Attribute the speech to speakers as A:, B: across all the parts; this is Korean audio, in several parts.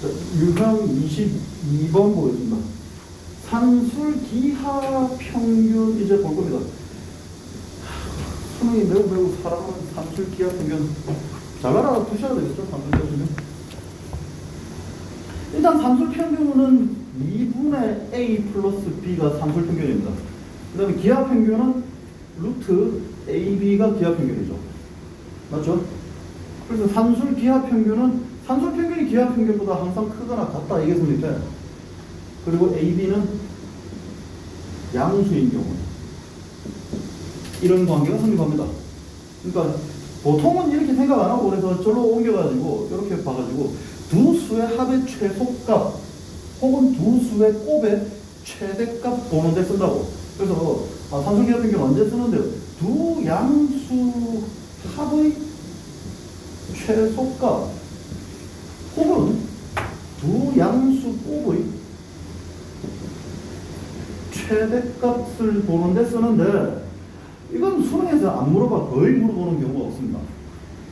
A: 자, 유형 22번 보겠습니다. 산술 기하 평균 이제 볼 겁니다. 수능이 매우 매우 사랑하는 산술 기하 평균 잘 알아 두셔야 되겠죠? 산술 기하 평균. 일단 산술 평균은 2분의 A 플러스 B가 산술 평균입니다. 그 다음에 기하 평균은 루트 AB가 기하 평균이죠. 맞죠? 그래서 산술 기하 평균은 산술 평균이 기하 평균보다 항상 크거나 같다 성립해. 그리고 AB는 양수인 경우 이런 관계가 성립합니다. 그러니까 보통은 이렇게 생각 안 하고 그래서 저로 옮겨가지고 이렇게 봐가지고 두 수의 합의 최소값 혹은 두 수의 곱의 최대값 보는 데 쓴다고. 그래서 아, 산술 기하 평균 언제 쓰는데요? 두 양수 합의 최소값 혹은 두 양수 곱의 최대값을 보는데 쓰는데 이건 수능에서 안 물어봐 거의 물어보는 경우가 없습니다.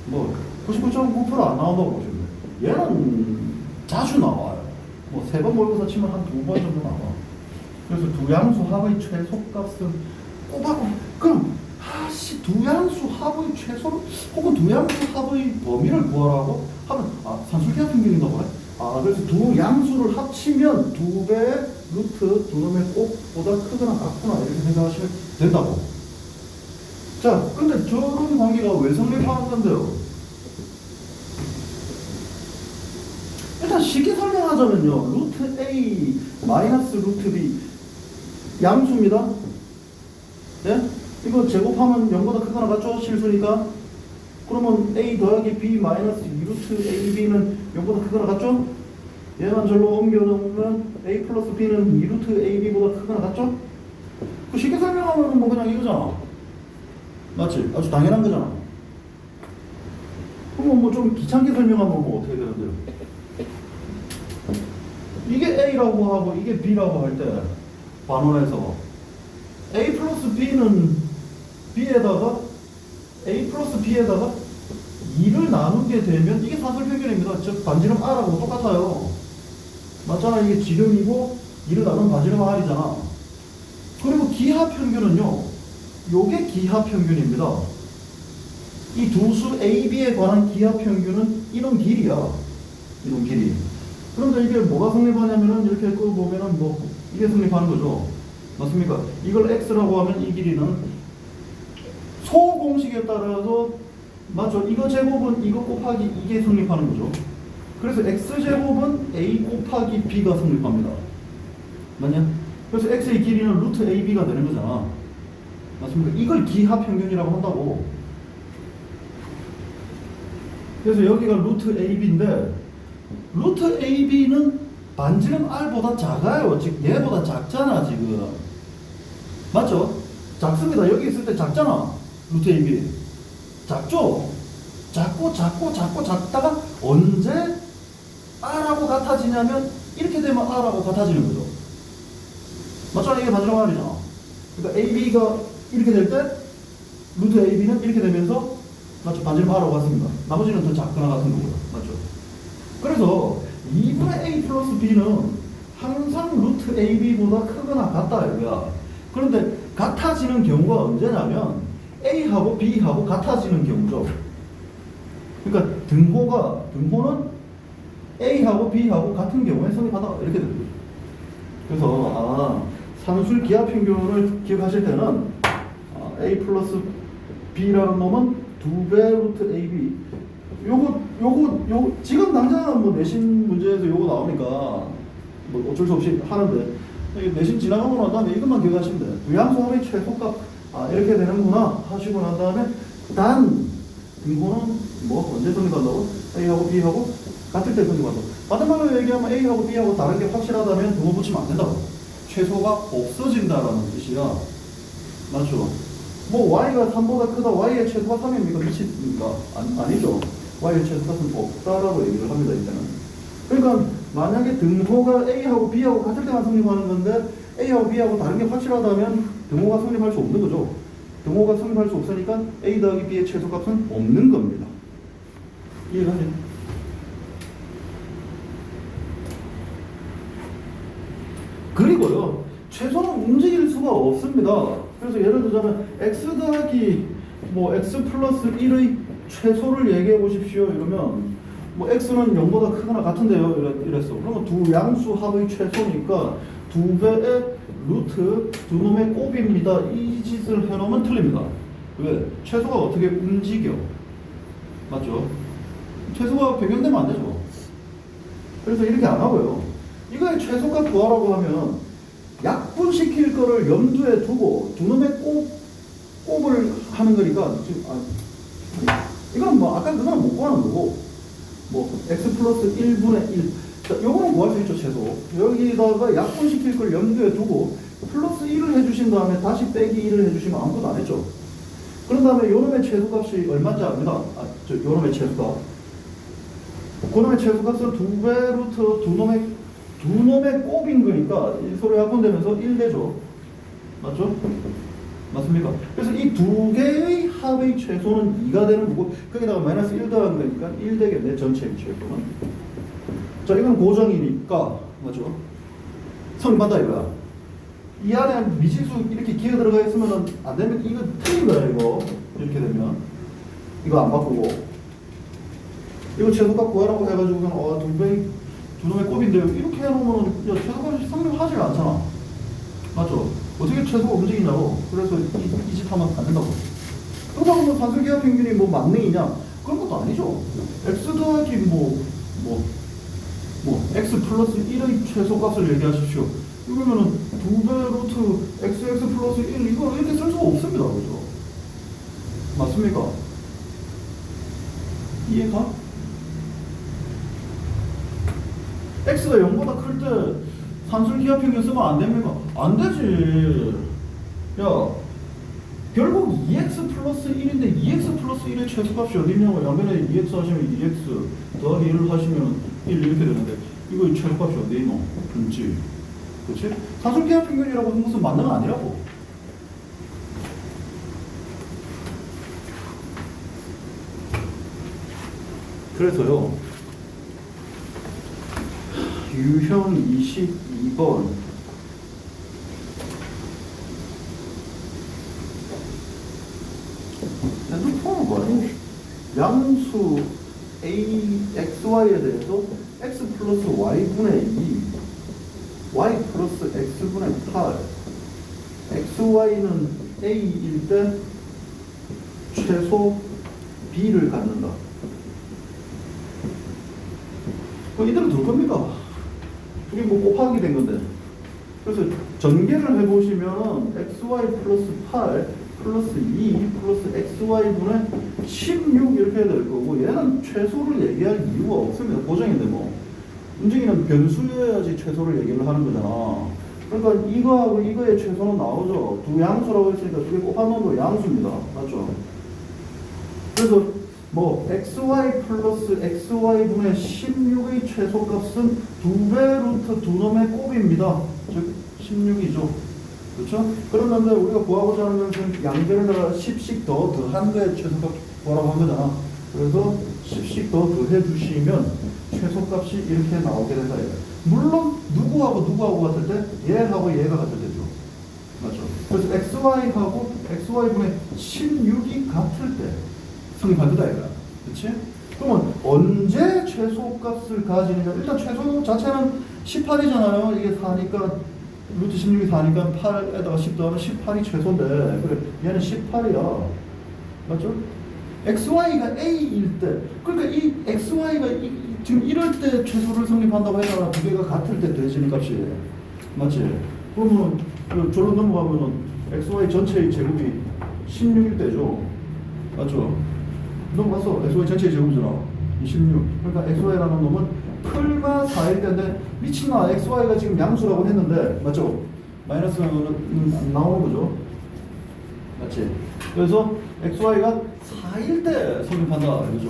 A: 뭐 99.9%안 나온다고 보시면 돼요. 얘는 자주 나와요. 뭐 세 번 모의고사 치면 한 두 번 정도 나와. 그래서 두 양수 합의 최소값은 꼬박꼬박 그럼 아씨 두 양수 합의 최소를 혹은 두 양수 합의 범위를 구하라고 하면 아 산술기하 평균인가 보네. 아 그래서 두 양수를 합치면 두 배 루트 두 놈의 곱보다 크거나 같구나 이렇게 생각하시면 된다고. 자 근데 저런 관계가 왜 성립하는 건데요? 일단 쉽게 설명하자면요 루트 A 마이너스 루트 B 양수입니다. 예? 이거 제곱하면 0보다 크거나 같죠? 실수니까. 그러면 A 더하기 B 마이너스 2루트 AB는 0보다 크거나 같죠? 얘만 절로 옮겨놓으면 A 플러스 B는 2루트 AB보다 크거나 같죠? 그 쉽게 설명하면 뭐 그냥 이거잖아. 맞지? 아주 당연한 거잖아. 그러면 뭐 좀 귀찮게 설명하면 뭐 어떻게 되는데요? 이게 A라고 하고 이게 B라고 할 때 반원에서 A 플러스 B는 B에다가 A 플러스 B에다가 2를 나누게 되면 이게 사슬 평균입니다. 즉 반지름 R하고 똑같아요. 맞잖아. 이게 지름이고 2를 나누면 반지름 R이잖아. 그리고 기하 평균은요. 요게 기하 평균입니다. 이 두 수 A, B에 관한 기하 평균은 이놈 길이야. 이놈 길이. 그런데 이게 뭐가 성립하냐면은 이렇게 끄 보면은 뭐 이게 성립하는 거죠. 맞습니까? 이걸 x라고 하면 이 길이는 소공식에 따라서 맞죠? 이거 제곱은 이거 곱하기 이게 성립하는 거죠. 그래서 x 제곱은 a 곱하기 b가 성립합니다. 맞냐? 그래서 x의 길이는 루트 ab가 되는 거잖아. 맞습니까? 이걸 기하 평균이라고 한다고. 그래서 여기가 루트 ab인데 루트 ab는 반지름 r보다 작아요. 즉 얘보다 작잖아 지금. 맞죠? 작습니다. 여기 있을 때 작잖아. AB. 작죠? 작고 작고 작고 작다가 언제 R하고 같아지냐면 이렇게 되면 R하고 같아지는 거죠. 맞잖아. 이게 반지름 R이잖아. 그러니까 AB가 이렇게 될 때 루트 AB는 이렇게 되면서 맞죠? 반지름 R하고 같습니다. 나머지는 더 작거나 같은 거고요. 맞죠? 그래서 2분의 A 플러스 B는 항상 루트 AB보다 크거나 같다 이거야. 그런데 같아지는 경우가 언제냐면 A하고 B하고 같아지는 경우죠. 그러니까 등호가 등호는 A하고 B하고 같은 경우에 성립하다 이렇게 됩니다. 그래서 아 산술 기하 평균을 기억하실 때는 아, A 플러스 B라는 놈은 두 배 루트 AB 요거 요거 요 지금 당장 뭐 내신 문제에서 요거 나오니까 뭐 어쩔 수 없이 하는데 내신 지나가고 난 다음에 이것만 기억하시면 돼요. 부양수 합의 최소값 아 이렇게 되는구나 하시고 난 다음에 단 등호는 뭐 언제 성립한다고? A하고 B하고 같을 때 성립한다고. 다른 말로 얘기하면 A하고 B하고 다른 게 확실하다면 등호 붙이면 안 된다고. 최소가 없어진다라는 뜻이야. 맞죠? 뭐 y가 3보다 크다 y의 최소가 3입니까? 미치니까 아니, 아니죠. y의 최소값은 없다라고 얘기를 합니다 이때는. 그러니까 만약에 등호가 a하고 b하고 같을 때만 성립하는 건데 a하고 b하고 다른 게 확실하다면 등호가 성립할 수 없는 거죠. 등호가 성립할 수 없으니까 A 더하기 B의 최소값은 없는 겁니다. 이해가세요? 그리고요. 최소는 움직일 수가 없습니다. 그래서 예를 들자면 x 더하기 뭐 x 플러스 1의 최소를 얘기해 보십시오. 이러면 뭐 x는 0보다 크거나 같은데요. 이랬- 이랬어. 그러면 두 양수 합의 최소니까 두 배의 루트 두 놈의 곱입니다. 이 짓을 해놓으면 틀립니다. 왜? 최소가 어떻게 움직여? 맞죠? 최소가 변경되면 안 되죠. 그래서 이렇게 안 하고요. 이거의 최소값 구하라고 하면 약분시킬 거를 염두에 두고 두 놈의 곱, 곱을 하는 거니까 지금 아, 이건 뭐 아까 그거는 못 구하는 거고 뭐 x 플러스 1분의 1 자, 요거는 구할 수 있죠 최소 여기다가 약분시킬 걸 염두에 두고 플러스 1을 해주신 다음에 다시 빼기 1을 해주시면 아무것도 안 했죠. 그런 다음에 요놈의 최소값이 얼마인지 압니다. 아, 저 요놈의 최소값. 그놈의 최소값은 두 배 루트 두 놈의 두 놈의 곱인 거니까 이 서로 약분되면서 1 되죠. 맞죠? 맞습니까? 그래서 이 두 개의 합의 최소는 2가 되는 거고 거기다가 마이너스 1 더한 거니까 1 되겠네 전체의 최소는. 자 이건 고정이니까 맞죠? 성립한다 이거야. 이 안에 미지수 이렇게 기어 들어가 있으면 안 되면 이거 틀린 거야 이거 이렇게 되면 이거 안 바꾸고 이거 최소값 구하라고 해가지고 그냥 어, 두 배, 두 놈의 곱인데요. 이렇게 해놓으면 야, 최소값이 성립하지가 않잖아. 맞죠? 어떻게 최소가 움직이냐고. 그래서 이, 이짓 하면 안 된다고. 그러다 보면 산술기하 평균이 뭐 만능이냐? 그런 것도 아니죠. x 더하기 뭐, 뭐, 뭐, x 플러스 1의 최소 값을 얘기하십시오. 이러면은 두배 루트 xx 플러스 1 이거 이렇게 쓸 수가 없습니다. 그죠? 맞습니까? 이해가? x가 0보다 클 때 산술 기하 평균 쓰면 안 됩니까? 안 되지. 야, 결국 2x 플러스 1인데 2x 플러스 1의 최소값이 어디 있냐고. 양변에 2x 하시면 2x 더하기 1을 하시면 1 이렇게 되는데 이거 최소값이 어디 있노? 분지. 그렇지? 산술 기하 평균이라고 하는 것은 맞는 거 아니라고. 그래서요. 유형 22번 핸드폰은 뭐니? 양수 a, x, y에 대해서 x 플러스 y분의 2 y 플러스 x분의 8 x, y는 a일 때 최소 b를 갖는다 그 이대로 둘 겁니까? 그게 뭐 곱하기 된 건데. 그래서 전개를 해보시면 xy 플러스 8 플러스 2 플러스 xy분의 16 이렇게 될 거고 얘는 최소를 얘기할 이유가 없습니다. 고정인데 뭐. 움직이는 변수여야지 최소를 얘기를 하는 거잖아. 그러니까 이거하고 이거의 최소는 나오죠. 두 양수라고 했으니까 두 개 곱하면 도 양수입니다. 맞죠? 그래서 뭐 xy 플러스 xy분의 16의 최소값은 두배 루트 두 놈의 곱입니다. 즉 16이죠. 그렇죠? 그러면 우리가 구하고자 하는 것은 양변에다가 10씩 더 더한 거의 최소값 구하라고 한 거잖아. 그래서 10씩 더 더해 주시면 최소값이 이렇게 나오게 된다. 물론 누구하고 누구하고 같을 때 얘하고 얘가 같을 때죠. 맞죠? 그래서 xy하고 xy분의 16이 같을 때 성립할 거다 이거야. 그렇지? 그러면 언제 최소값을 가지느냐? 일단 최소 자체는 18이잖아요. 이게 4니까 루트 16이 4니까 8에다가 10 더하면 18이 최소인데 그래 얘는 18이야. 맞죠? xy가 a일 때 그러니까 이 xy가 이, 지금 이럴 때 최소를 성립한다고 했잖아. 두 개가 같을 때 되지는 값이 맞지? 그러면 그 저로 넘어가면은 xy 전체의 제곱이 16일 때죠. 맞죠? 넘어갔어. XY 전체 제곱이잖아. 26. 그러니까 XY라는 놈은 풀마 4일 때인데 미친나 XY가 지금 양수라고 했는데 맞죠? 마이너스는 안 나오는 거죠. 맞지? 그래서 XY가 4일 때 성립한다. 그죠?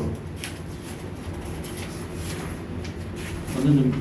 A: 완전 좀